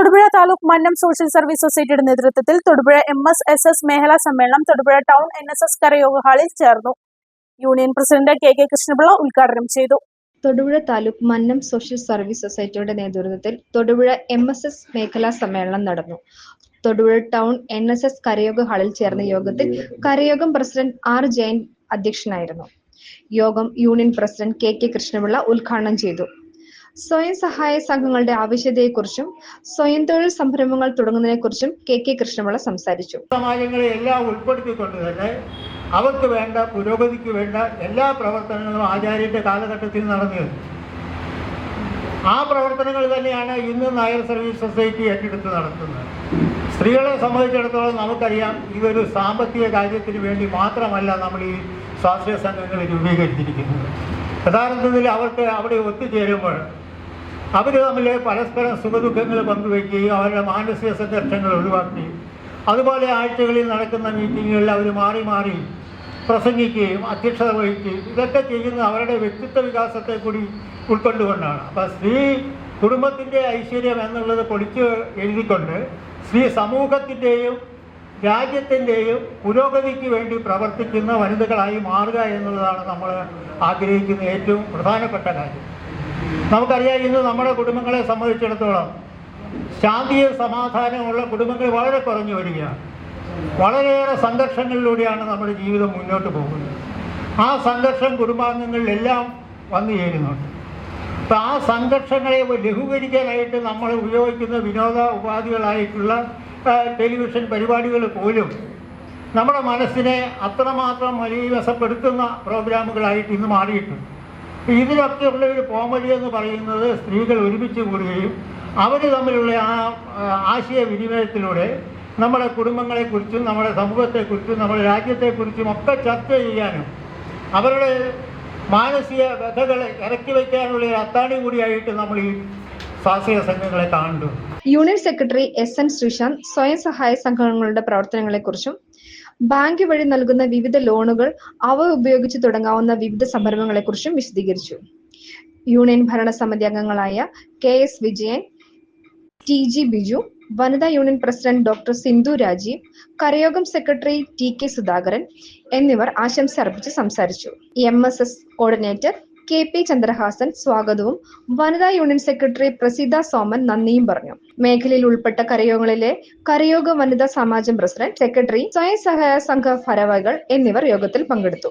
Thodupuzha taluk Mannam social service സൊസൈറ്റിയുടെ നേതൃത്വത്തിൽ Thodupuzha M S S S മേഖലാ സമ്മേളനം Thodupuzha town N S S കരയോഗ ഹാളിൽ ചേർന്നു. Union president K K Krishnapillai ഉദ്ഘാടനം ചെയ്തു. തൊടുപുഴ താലൂക്ക് മന്നം സോഷ്യൽ സർവീസ് സൊസൈറ്റിയുടെ നേതൃത്വത്തിൽ തൊടുപുഴ എം എസ് എസ് മേഖലാ സമ്മേളനം നടന്നു. Thodupuzha town N S S കരയോഗ ഹാളിൽ ചേർന്ന യോഗത്തിൽ കരയോഗം പ്രസിഡന്റ് ആർ ജയൻ അധ്യക്ഷനായിരുന്നു. യോഗം union president K K Krishnapillai ഉദ്ഘാടനം ചെയ്തു. സ്വയം സഹായ സംഘങ്ങളുടെ ആവശ്യതയെക്കുറിച്ചും സ്വയം തൊഴിൽ സംരംഭങ്ങൾ തുടങ്ങുന്നതിനെക്കുറിച്ചും കെ കെ കൃഷ്ണപിള്ള സംസാരിച്ചു. സമാജങ്ങളെ എല്ലാം ഉൾപ്പെടുത്തിക്കൊണ്ട് തന്നെ അവർക്ക് വേണ്ട പുരോഗതിക്ക് വേണ്ട എല്ലാ പ്രവർത്തനങ്ങളും ആചാര്യന്റെ കാലഘട്ടത്തിൽ നടന്നു ആ പ്രവർത്തനങ്ങൾ തന്നെയാണ് ഇന്ന് നായർ സർവീസ് സൊസൈറ്റി ഏറ്റെടുത്ത് നടത്തുന്നത്. സ്ത്രീകളെ സംബന്ധിച്ചിടത്തോളം നമുക്കറിയാം ഇതൊരു സാമ്പത്തിക കാര്യത്തിന് വേണ്ടി മാത്രമല്ല നമ്മൾ ഈ സ്വാശ്രയ സംഘങ്ങൾ രൂപീകരിച്ചിരിക്കുന്നത്. യഥാർത്ഥത്തിൽ അവർക്ക് അവിടെ ഒത്തുചേരുമ്പോൾ അവർ തമ്മിൽ പരസ്പരം സുഖദുഃഖങ്ങൾ പങ്കുവയ്ക്കുകയും അവരുടെ മാനസിക സംഘർഷങ്ങൾ ഒഴിവാക്കുകയും അതുപോലെ ആഴ്ചകളിൽ നടക്കുന്ന മീറ്റിങ്ങുകളിൽ അവർ മാറി മാറി പ്രസംഗിക്കുകയും അധ്യക്ഷത വഹിക്കുകയും ഇതൊക്കെ ചെയ്യുന്നത് അവരുടെ വ്യക്തിത്വ വികാസത്തെ കൂടി ഉൾക്കൊണ്ടുകൊണ്ടാണ്. അപ്പോൾ സ്ത്രീ കുടുംബത്തിന്റെ ഐശ്വര്യം എന്നുള്ളത് പൊളിച്ച് എഴുതിക്കൊണ്ട് സ്ത്രീ സമൂഹത്തിന്റെയും രാജ്യത്തിന്റെയും പുരോഗതിക്ക് വേണ്ടി പ്രവർത്തിക്കുന്ന വനിതകളായി മാറുക എന്നുള്ളതാണ് നമ്മൾ ആഗ്രഹിക്കുന്ന ഏറ്റവും പ്രധാനപ്പെട്ട കാര്യം. നമുക്കറിയാം ഇന്ന് നമ്മുടെ കുടുംബങ്ങളെ സംബന്ധിച്ചിടത്തോളം ശാന്തിയും സമാധാനമുള്ള കുടുംബങ്ങൾ വളരെ കുറഞ്ഞു വരികയാണ്. വളരെയേറെ സംഘർഷങ്ങളിലൂടെയാണ് നമ്മുടെ ജീവിതം മുന്നോട്ട് പോകുന്നത്. ആ സംഘർഷം കുടുംബാംഗങ്ങളിലെല്ലാം വന്നു ചേരുന്നുണ്ട്. അപ്പം ആ സംഘർഷങ്ങളെ ലഘൂകരിക്കാനായിട്ട് നമ്മൾ ഉപയോഗിക്കുന്ന വിനോദ ഉപാധികളായിട്ടുള്ള ടെലിവിഷൻ പരിപാടികൾ പോലും നമ്മുടെ മനസ്സിനെ അത്രമാത്രം മലീവസപ്പെടുത്തുന്ന പ്രോഗ്രാമുകളായിട്ട് ഇന്ന് മാറിയിട്ടുണ്ട്. അപ്പോൾ ഇതിനൊക്കെ ഉള്ള ഒരു പോംവഴി എന്ന് പറയുന്നത് സ്ത്രീകൾ ഒരുമിച്ച് കൂടുകയും അവർ തമ്മിലുള്ള ആ ആ, ആശയവിനിമയത്തിലൂടെ നമ്മുടെ കുടുംബങ്ങളെക്കുറിച്ചും നമ്മുടെ സമൂഹത്തെക്കുറിച്ചും നമ്മുടെ രാജ്യത്തെക്കുറിച്ചും ഒക്കെ ചർച്ച ചെയ്യാനും അവരുടെ മാനസിക വ്യഥകളെ ഇറക്കി വയ്ക്കാനുള്ള ഒരു അത്താണി കൂടിയായിട്ട് നമ്മൾ ഈ സ്വാശ്രയ സംഘങ്ങളെ കാണുന്നു. Union secretary S N Sreesanth സ്വയം സഹായ സംഘങ്ങളുടെ പ്രവർത്തനങ്ങളെക്കുറിച്ചും ബാങ്ക് വഴി നൽകുന്ന വിവിധ ലോണുകൾ അവ ഉപയോഗിച്ച് തുടങ്ങാവുന്ന വിവിധ സംരംഭങ്ങളെക്കുറിച്ചും വിശദീകരിച്ചു. യൂണിയൻ ഭരണസമിതി അംഗങ്ങളായ K S Vijayan T G Biju വനിതാ union president doctor Sindhu Rajeev കരയോഗം secretary T K Sudhakaran എന്നിവർ ആശംസ അർപ്പിച്ച് സംസാരിച്ചു. M S S coordinator K P Chandrahasan സ്വാഗതവും. വനിതാ യൂണിയൻ സെക്രട്ടറി പ്രസീത സോമൻ നന്ദിയും പറഞ്ഞു. മേഖലയിൽ ഉൾപ്പെട്ട കരയോഗങ്ങളിലെ കരയോഗ വനിതാ സമാജം പ്രസിഡന്റ് സെക്രട്ടറി സ്വയം സഹായ സംഘ ഭാരവാഹികൾ എന്നിവർ യോഗത്തിൽ പങ്കെടുത്തു.